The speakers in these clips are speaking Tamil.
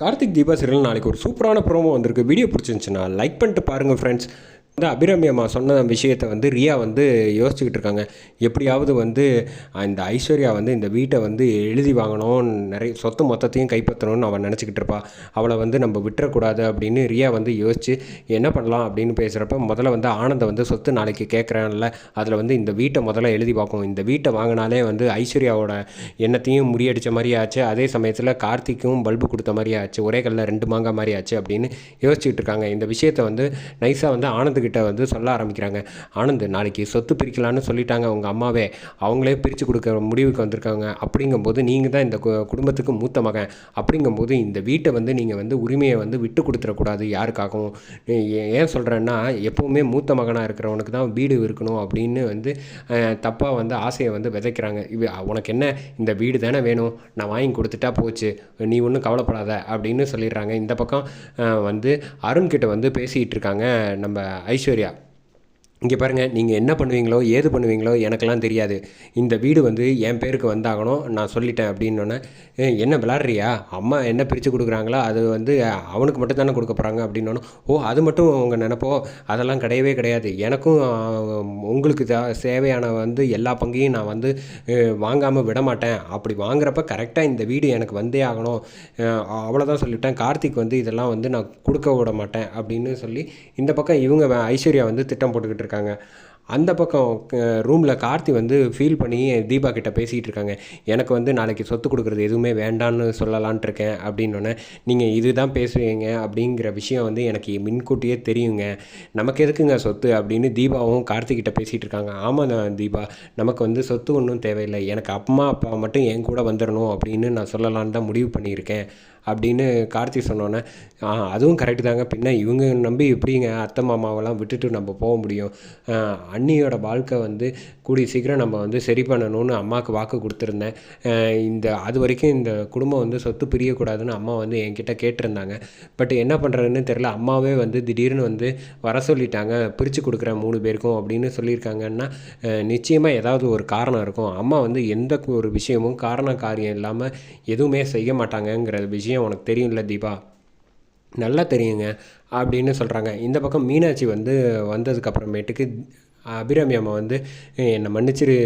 கார்த்திக் தீபா சீரியல் நாளைக்கு ஒரு சூப்பரான ப்ரோமோ வந்திருக்கு. வீடியோ பிடிச்சிருந்துச்சுன்னா லைக் பண்ணிட்டு பாருங்கள் ஃப்ரெண்ட்ஸ் வந்து அபிராமி அம்மா சொன்ன விஷயத்தை வந்து ரியா வந்து யோசிச்சுக்கிட்டு இருக்காங்க. எப்படியாவது வந்து இந்த ஐஸ்வர்யா வந்து இந்த வீட்டை வந்து எழுதி வாங்கணும் நிறைய சொத்து மொத்தத்தையும் கைப்பற்றணும்னு அவன் நினச்சிக்கிட்டு இருப்பா. அவளை வந்து நம்ம விட்டுறக்கூடாது அப்படின்னு ரியா வந்து யோசிச்சு என்ன பண்ணலாம்? அப்படின்னு பேசுகிறப்ப முதல்ல வந்து ஆனந்தை வந்து சொத்து நாளைக்கு கேட்குறான்ல அதில் வந்து இந்த வீட்டை முதல்ல எழுதி பார்க்கும் இந்த வீட்டை வாங்கினாலே வந்து ஐஸ்வர்யாவோட எண்ணத்தையும் முறியடித்த மாதிரி ஆச்சு. அதே சமயத்தில் கார்த்திக்கும் பல்பு கொடுத்த மாதிரி ஆச்சு. ஒரே கல்லில் ரெண்டு மாங்காய் மாதிரி ஆச்சு அப்படின்னு யோசிச்சுக்கிட்டு இருக்காங்க. இந்த விஷயத்தை வந்து நைஸாக வந்து ஆனந்துக்கிட்ட வந்து சொல்ல ஆரம்பிக்கிறாங்க. ஆனந்த் நாளைக்கு சொத்து பிரிக்கலான்னு சொல்லிட்டாங்க. உங்கள் அம்மாவே அவங்களே பிரித்து கொடுக்க முடிவுக்கு வந்திருக்காங்க. அப்படிங்கும்போது நீங்கள் தான் இந்த கு- குடும்பத்துக்கு மூத்த மகன். அப்படிங்கும்போது இந்த வீட்டை வந்து நீங்கள் வந்து உரிமையை வந்து விட்டு கொடுத்துடக்கூடாது யாருக்காகவும். ஏ- ஏன் சொல்கிறேன்னா எப்போவுமே மூத்த மகனாக இருக்கிறவனுக்கு தான் வீடு இருக்கணும் அப்படின்னு வந்து தப்பாக வந்து ஆசையை வந்து விதைக்கிறாங்க. இவ உனக்கு என்ன? இந்த வீடு தானே வேணும். நான் வாங்கி கொடுத்துட்டா போச்சு. நீ ஒன்றும் கவலைப்படாத அப்படின்னு சொல்லிடுறாங்க. இந்த பக்கம் வந்து அருண்கிட்ட வந்து பேசிகிட்டு இருக்காங்க. நம்ம ஐஸ்வர்யா இங்கே பாருங்கள் நீங்கள் என்ன பண்ணுவீங்களோ ஏது பண்ணுவீங்களோ எனக்கெல்லாம் தெரியாது. இந்த வீடு வந்து என் பேருக்கு வந்தாகணும் நான் சொல்லிட்டேன் அப்படின்னோடனே என்ன விளாட்றியா அம்மா என்ன பிரித்து கொடுக்குறாங்களோ? அது வந்து அவனுக்கு மட்டும் தானே கொடுக்க போகிறாங்க அப்படின்னோடனே ஓ அது மட்டும் உங்கள் நினப்போ? அதெல்லாம் கிடையவே கிடையாது. எனக்கும் உங்களுக்கு சேவையான தேவையான வந்து எல்லா பங்கையும் நான் வந்து வாங்காமல் விட மாட்டேன் அப்படி வாங்குறப்ப கரெக்டாக இந்த வீடு எனக்கு வந்தே ஆகணும். அவ்வளோதான் சொல்லிவிட்டேன் கார்த்திக் வந்து இதெல்லாம் வந்து நான் கொடுக்க விட மாட்டேன் அப்படின்னு சொல்லி இந்த பக்கம் இவங்க ஐஸ்வர்யா வந்து திட்டம் போட்டுக்கிட்டு இருக்காங்க. இருக்காங்க. அந்த பக்கம் ரூமில் கார்த்தி வந்து ஃபீல் பண்ணி தீபா கிட்ட பேசிகிட்டு இருக்காங்க. எனக்கு வந்து நாளைக்கு சொத்து கொடுக்குறது எதுவுமே வேண்டான்னு சொல்லலான்ட்டு இருக்கேன் அப்படின்னோடனே நீங்கள் இதுதான் பேசுவீங்க அப்படிங்கிற விஷயம் வந்து எனக்கு முன்கூட்டியே தெரியுங்க. நமக்கு எதுக்குங்க சொத்து அப்படின்னு தீபாவும் கார்த்திகிட்ட பேசிகிட்டு இருக்காங்க. ஆமாம் தீபா நமக்கு வந்து சொத்து ஒன்றும் தேவையில்லை. எனக்கு அம்மா அப்பா மட்டும் என் கூட வந்துடணும் அப்படின்னு நான் சொல்லலான்னு தான் முடிவு பண்ணியிருக்கேன் அப்படின்னு கார்த்தி சொன்னோன்னே ஆ அதுவும் கரெக்டு தாங்க. பின்ன இவங்க நம்பி எப்படிங்க அத்தை மாமாவெல்லாம் விட்டுட்டு நம்ம போக முடியும்? அண்ணியோட வாழ்க்கை வந்து கூடிய சீக்கிரம் நம்ம வந்து சரி பண்ணணும்னு அம்மாவுக்கு வாக்கு கொடுத்துருந்தேன். இந்த அது வரைக்கும் இந்த குடும்பம் வந்து சொத்து பிரியக்கூடாதுன்னு அம்மா வந்து என்கிட்ட கேட்டிருந்தாங்க. பட் என்ன பண்ணுறதுன்னு தெரில அம்மாவே வந்து திடீர்னு வந்து வர சொல்லிட்டாங்க. பிரித்து கொடுக்குறேன் மூணு பேருக்கும் அப்படின்னு சொல்லியிருக்காங்கன்னா நிச்சயமாக ஏதாவது ஒரு காரணம் இருக்கும். அம்மா வந்து எந்த ஒரு விஷயமும் காரண காரியம் இல்லாமல் எதுவுமே செய்ய மாட்டாங்கங்கிற விஷயம் உனக்கு தெரியும்ல தீபா? நல்லா தெரியுங்க அப்படின்னு சொல்கிறாங்க இந்த பக்கம் மீனாட்சி வந்து வந்ததுக்கப்புறமேட்டுக்கு அபிராமி அம்மா வந்து என்னை மன்னிச்சிரு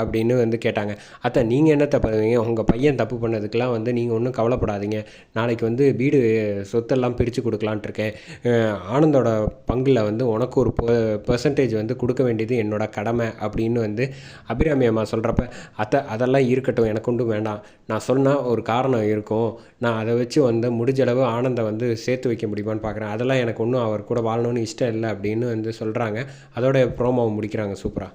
அப்படின்னு வந்து கேட்டாங்க. அத்தை நீங்கள் என்ன தப்பு பண்ணுவீங்க உங்கள் பையன் தப்பு பண்ணதுக்கெலாம் வந்து நீங்கள் ஒன்றும் கவலைப்படாதீங்க. நாளைக்கு வந்து வீடு சொத்தெல்லாம் பிரித்து கொடுக்கலான்ட்டு இருக்கேன். ஆனந்தோட பங்கில் வந்து உனக்கு ஒரு பர்சன்டேஜ் வந்து கொடுக்க வேண்டியது என்னோட கடமை அப்படின்னு வந்து அபிராமி அம்மா சொல்கிறப்ப அத்தை அதெல்லாம் இருக்கட்டும் எனக்கு ஒன்றும் வேண்டாம். நான் சொன்னால் ஒரு காரணம் இருக்கும். நான் அதை வச்சு வந்து முடிஞ்சளவு ஆனந்தை வந்து சேர்த்து வைக்க முடியுமான்னு பார்க்குறேன் அதெல்லாம் எனக்கு ஒன்றும் அவர் கூட வாழணும்னு இஷ்டம் இல்லை அப்படின்னு வந்து சொல்கிறாங்க அதோட ப்ரோமோவை முடிக்கிறாங்க சூப்பராக